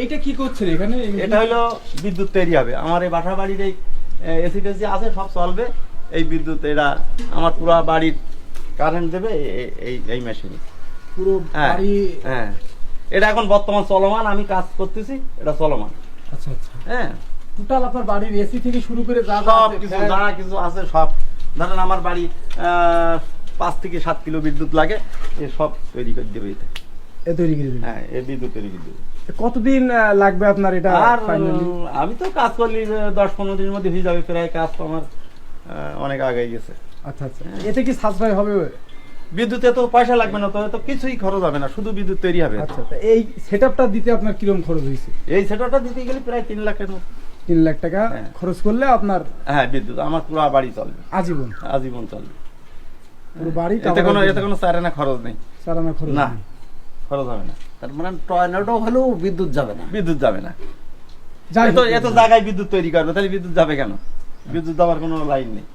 এইটা কি করছেন এখানে? এটা হলো বিদ্যুৎ তৈরি হবে। আমার এই বাসা বাড়ির এই এসি টেসি আছে সব চলবে। এই বিদ্যুৎ এটা আমার পুরো বাড়ির কারেন্ট দেবে এই এই মেশিনে পুরো হ্যাঁ বাড়ি হ্যাঁ। এটা এখন বর্তমান চলমান আমি কাজ করতেছি এটা চলমান। আচ্ছা আচ্ছা। হ্যাঁ। টোটাল আপনার বাড়ির এসি থেকে শুরু করে যা সব কিছু fan, যা কিছু আছে সব। ধরেন আমার বাড়ি পাঁচ থেকে সাত কিলো বিদ্যুৎ লাগে এ সব তৈরি করে দেবে এটা এ তৈরি করে দিবেন। হ্যাঁ এই বিদ্যুৎ তৈরি করে দেবে কতদিন লাগবে আপনার এটা আর আমি তো কাজ করলি দশ পনেরো দিনের মধ্যে হয়ে যাবে প্রায় কাজ তো আমার অনেক আগে গেছে। আচ্ছা আচ্ছা। এতে কি সাশ্রয় হবে? বিদ্যুতে তো পয়সা লাগবে না তো কিছুই খরচ হবে না শুধু বিদ্যুৎ তৈরি হবে। আচ্ছা এই সেটআপটা দিতে আপনার কীরকম খরচ হয়েছে? এই সেটটা দিতে গেলে প্রায় তিন লাখের মতো। তিন লাখ টাকা হ্যাঁ। খরচ করলে আপনার হ্যাঁ বিদ্যুৎ আমার পুরো বাড়ি চলবে। আজীবন? আজীবন চলবে। পুরো বাড়ি এতে কোনো এতে কোনো চারানা খরচ নেই। চালানো খরচ না। খরচ হবে না। তার মানে টর্নেডো হলেও বিদ্যুৎ যাবে না। বিদ্যুৎ যাবে না। যাই এত এত জায়গায় বিদ্যুৎ তৈরি করবে তাহলে বিদ্যুৎ যাবে কেন? বিদ্যুৎ যাওয়ার কোনো লাইন নেই।